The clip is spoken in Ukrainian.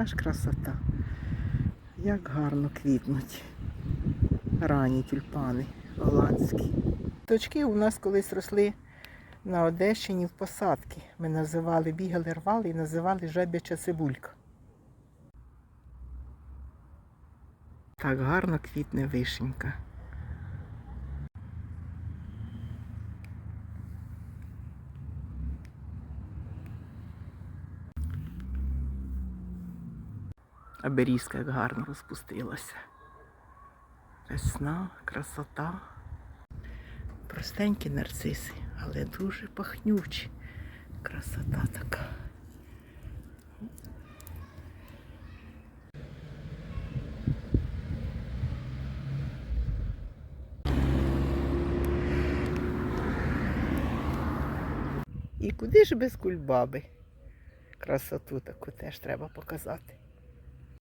Яка ж красота. Як гарно квітнуть. Ранні тюльпани голландські. Точки у нас колись росли на Одещині в посадки. Ми називали, бігали, рвали і називали жаб'яча цибулька. Так гарно квітне вишенька. А берізка як гарно розпустилася. Весна, красота. Простенькі нарциси, але дуже пахнючі. Красота така. І куди ж без кульбаби? Красоту таку теж треба показати.